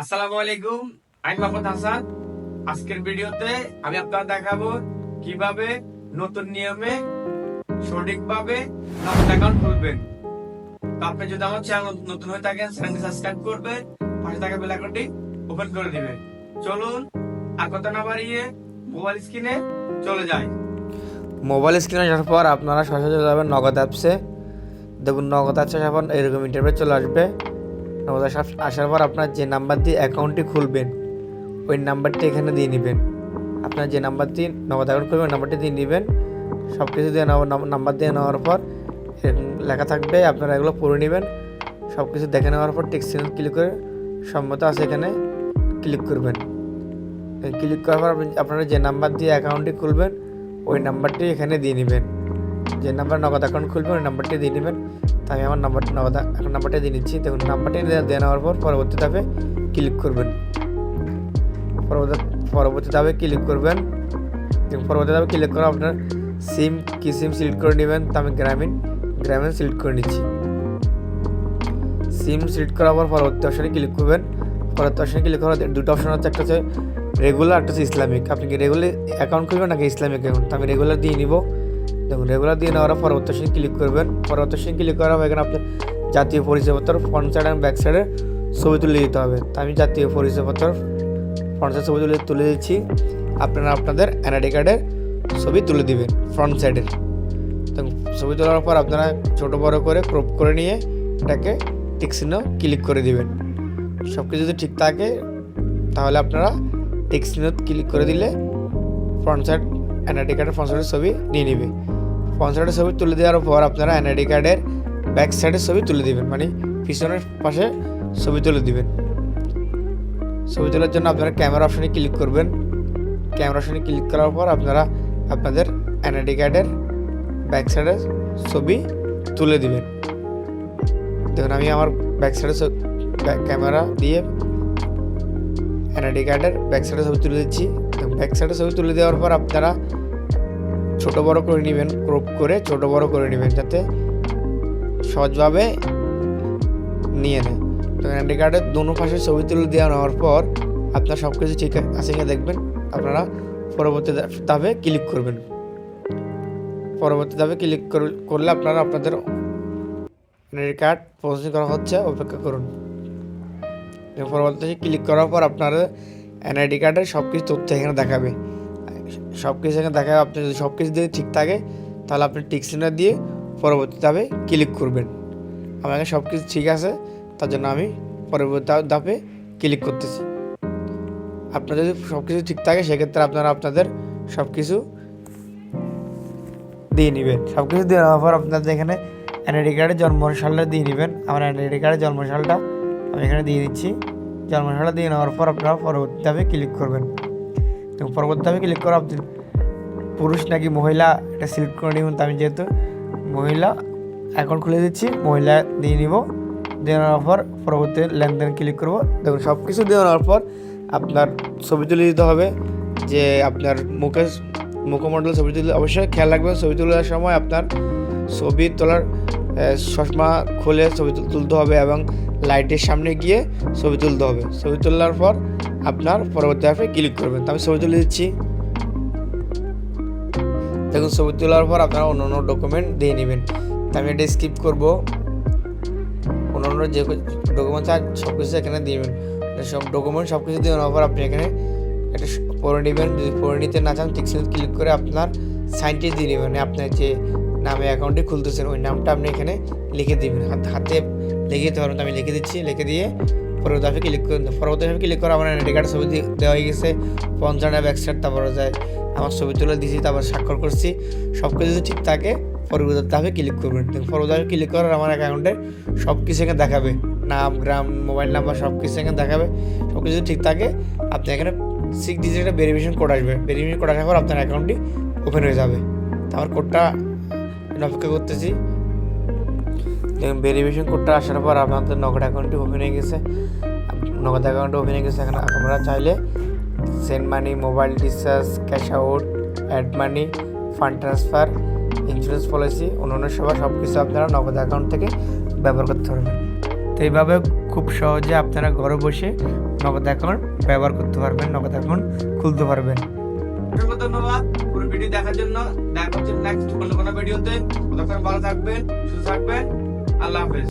আসসালামু আলাইকুম, আমি মোহাম্মদ হাসান। আজকের ভিডিওতে আমি আপনার দেখাবো কীভাবে নতুন নিয়মে সঠিকভাবে নগদ অ্যাকাউন্ট খুলবেন। তো আপনি যদি আমার চ্যানেল নতুন হয়ে থাকেন চ্যানেলটি সাবস্ক্রাইব করবেন, পাশে থাকা বেল আইকনটি ওপেন করে দিবেন। চলুন আর কথা না বাড়িয়ে মোবাইল স্ক্রিনে চলে যাই। মোবাইল স্ক্রিনে আসার পর আপনারা সরাসরি যাবেন নগদ অ্যাপসে দেখুন, নগদ অ্যাপসে আসার পর এরকম ইন্টারভিউ চলে আসবে নগদ আসার পর আপনার যে নাম্বার দিয়ে অ্যাকাউন্টটি খুলবেন, ওই নাম্বারটি এখানে দিয়ে নেবেন। আপনার যে নাম্বার দিয়ে নগদ অ্যাকাউন্ট খুলবেন নাম্বারটি দিয়ে নেবেন। সব কিছু দিয়ে নাম্বার দিয়ে নেওয়ার পর লেখা থাকবে, আপনারা এগুলো পড়ে নেবেন। সব কিছু দেখে নেওয়ার পর টেক্সট ক্লিক করে সম্মত আছে এখানে ক্লিক করবেন। ক্লিক করার পর আপনারা যে নাম্বার দিয়ে অ্যাকাউন্টটি খুলবেন, ওই নাম্বারটি এখানে দিয়ে নেবেন। যে নাম্বার নগদ অ্যাকাউন্ট খুলবেন ওই নাম্বারটি দিয়ে নেবেন তাই আমি আমার নাম্বার নগদ অ্যাকাউন্ট নাম্বারটা দিয়ে নিচ্ছি দেখুন, নাম্বারটি দিয়ে নেওয়ার পর পরবর্তী ধাপে ক্লিক করবেন। পরবর্তী পরবর্তী ধাপে ক্লিক করবেন। পরবর্তী ধাপে ক্লিক করে আপনার সিম কি সিম সিলেক্ট করে নেবেন। তা আমি গ্রামীণ গ্রামীণ সিলেক্ট করে নিচ্ছি। সিম সিলেক্ট করার পর পরবর্তী অপশানে ক্লিক করবেন। পরবর্তী অপশানে ক্লিক করার দুটো অপশন হচ্ছে, একটা হচ্ছে রেগুলার একটা হচ্ছে ইসলামিক আপনি কি রেগুলার অ্যাকাউন্ট খুলবেন নাকি ইসলামিক অ্যাকাউন্ট তো আমি রেগুলার দিয়ে নিব। দেখুন রেগুলার দিয়ে নেওয়ার পর অপশানে ক্লিক করবেন। পরবর্তী অপশানে ক্লিক করার পর এখানে আপনার জাতীয় পরিচয়পত্র ফ্রন্ট সাইড এবং ব্যাক সাইডে ছবি তুলে দিতে হবে। তো আমি জাতীয় পরিচয়পত্র ফ্রন্ট সাইড ছবি তুলে তুলে দিচ্ছি। আপনারা আপনাদের এনআইডি কার্ডের ছবি তুলে দিবেন ফ্রন্ট সাইডের তো ছবি তোলার পর আপনারা ছোট বড় করে ক্রপ করে নিয়ে এটাকে টিক চিহ্ন ক্লিক করে দিবেন। সব কিছু যদি ঠিক থাকে, তাহলে আপনারা টিক চিহ্ন ক্লিক করে দিলে ফ্রন্ট সাইড এনআইডি কার্ডের ফ্রন্ট সাইডের ছবি নিয়ে নেবে। সাইডের ছবি তুলে দেওয়ার পর আপনারা এনআইডি কার্ডের ব্যাক সাইডের ছবি তুলে দিবেন। মানে পিছনের পাশে ছবি তুলে দিবেন। ছবি তোলার জন্য আপনারা ক্যামেরা অপশনে ক্লিক করবেন। ক্যামেরা অপশনে ক্লিক করার পর আপনারা আপনাদের এনআইডি কার্ডের ব্যাক সাইডের ছবি তুলে দিবেন। দেখুন, আমি আমার ব্যাক সাইডে ক্যামেরা দিয়ে এনআইডি কার্ডের ব্যাক সাইডে ছবি তুলে দিচ্ছি। ব্যাক সাইডে ছবি তুলে দেওয়ার পর আপনারা ছোট বড় করে নেবেন, ক্রপ করে ছোট বড় করে নেবেন যাতে সহজভাবে নিয়ে নেয়। তো এনআইডি কার্ডের দোনো পাশে ছবি তুলে দেওয়া নেওয়ার পর আপনার সব কিছু ঠিক আছে কিনা দেখবেন, আপনারা পরবর্তী ধাপে ক্লিক করবেন। পরবর্তী ধাপে ক্লিক করলে আপনারা আপনাদের এনআইডি কার্ড প্রসেসিং করা হচ্ছে, অপেক্ষা করুন। এবং পরবর্তী ক্লিক করার পর আপনার এনআইডি কার্ডের সব কিছু তথ্য এখানে দেখাবে। সব কিছু এখানে দেখাবে আপনি যদি সব কিছু দিয়ে ঠিক থাকে, তাহলে আপনি টিক চিহ্ন দিয়ে পরবর্তী ধাপে ক্লিক করবেন। আমার এখানে সব কিছু ঠিক আছে, তার জন্য আমি পরবর্তী ধাপে ক্লিক করতেছি। আপনার যদি সব কিছু ঠিক থাকে, সেক্ষেত্রে আপনারা আপনাদের সব কিছু দিয়ে নেবেন। সব কিছু দিয়ে নেওয়ার পর আপনাদের এখানে এনআইডি কার্ডের জন্ম সালটা দিয়ে নেবেন। আমার এনআইডি কার্ডের জন্ম সালটা আমি এখানে দিয়ে দিচ্ছি। জন্ম সালটা দিয়ে নেওয়ার পর আপনারা পরবর্তী ধাপে ক্লিক করবেন। এবং পরবর্তী আমি ক্লিক করা পুরুষ নাকি মহিলা? এটা সিলেক্ট করে নিবেন তো আমি যেহেতু মহিলা অ্যাকাউন্ট খুলে দিচ্ছি, মহিলা দিয়ে নিব। দিয়ে নেওয়ার পর পরবর্তী লেনদেন ক্লিক করব। দেখুন সব কিছু দিয়ে নেওয়ার পর আপনার ছবি তুলে দিতে হবে যে আপনার মুখে মুখমণ্ডল ছবি তুলে অবশ্যই খেয়াল রাখবেন, ছবি তোলার সময় আপনার ছবি তোলার চশমা খুলে ছবি তুল- তুলতে হবে এবং লাইটের সামনে গিয়ে ছবি তুলতে হবে। ছবি তোলার পর আপনার পরবর্তী অ্যাপে ক্লিক করবেন। তো আমি ছবি তুলে দিচ্ছি। দেখুন, ছবি তোলার পর আপনারা অন্য অন্য ডকুমেন্ট দিয়ে নেবেন। তো আমি এটা স্কিপ করব। অন্য অন্য যে ডকুমেন্ট চান সব কিছু এখানে দিবেন সব ডকুমেন্ট সব কিছু দিয়ে নেওয়ার পর আপনি এখানে এটা পড়ে নেবেন, যদি পড়ে নিতে না চান, টিক্সেল ক্লিক করে আপনার সাইনটি দিয়ে নেবেন। আপনার যে নামে অ্যাকাউন্টটি খুলতেছেন, ওই নামটা আপনি এখানে লিখে দিবেন। হাত- লিখে দিতে পারবেন। আমি লিখে দিচ্ছি, লিখে দিয়ে পরবর্তী ক্লিক করে পরবর্তী ক্লিক করে আমার আইডি কার্ড ছবি দেওয়া হয়ে গেছে। পঞ্চান্ন ব্যাকসাইড তারপরে যায় আমার ছবি তুলে দিয়েছি, তারপর স্বাক্ষর করছি। সব কিছু যদি ঠিক থাকে, পরবর্তী ধাপে ক্লিক করবেন। পরবর্তী ধাপে ক্লিক করার আমার অ্যাকাউন্টে সব কিছু এখানে দেখাবে। নাম, গ্রাম মোবাইল নাম্বার সব কিছু এখানে দেখাবে। সব কিছু ঠিক থাকে, আপনি এখানে সিক্স ডিজিটের ভেরিফিকেশন কোড আসবে। ভেরিফিকেশন কোড আসার পর আপনার অ্যাকাউন্টটি ওপেন হয়ে যাবে। তো আমার কোডটা অপেক্ষা করতেছি। দেখুন ভেরিফিকেশন কোডটা আসার পর আপনাদের নগদ অ্যাকাউন্টটি ওপেন হয়ে গেছে। নগদ অ্যাকাউন্ট ওপেন হয়ে গেছে। এখন আপনারা চাইলে send money mobile recharge cash out add money fund transfer insurance policy অন্যান্য সেবা সব কিছু আপনারা নগদ অ্যাকাউন্ট থেকে ব্যবহার করতে পারবেন। তো এইভাবে খুব সহজে আপনারা ঘরে বসে নগদ অ্যাকাউন্ট ব্যবহার করতে পারবেন, নগদ অ্যাকাউন্ট খুলতে পারবেন। ভিডিও দেখার জন্য দেখা হচ্ছে নেক্সট কোনো ভিডিওতে। ভালো থাকবেন, সুস্থ থাকবেন। আল্লাহ হাফেজ।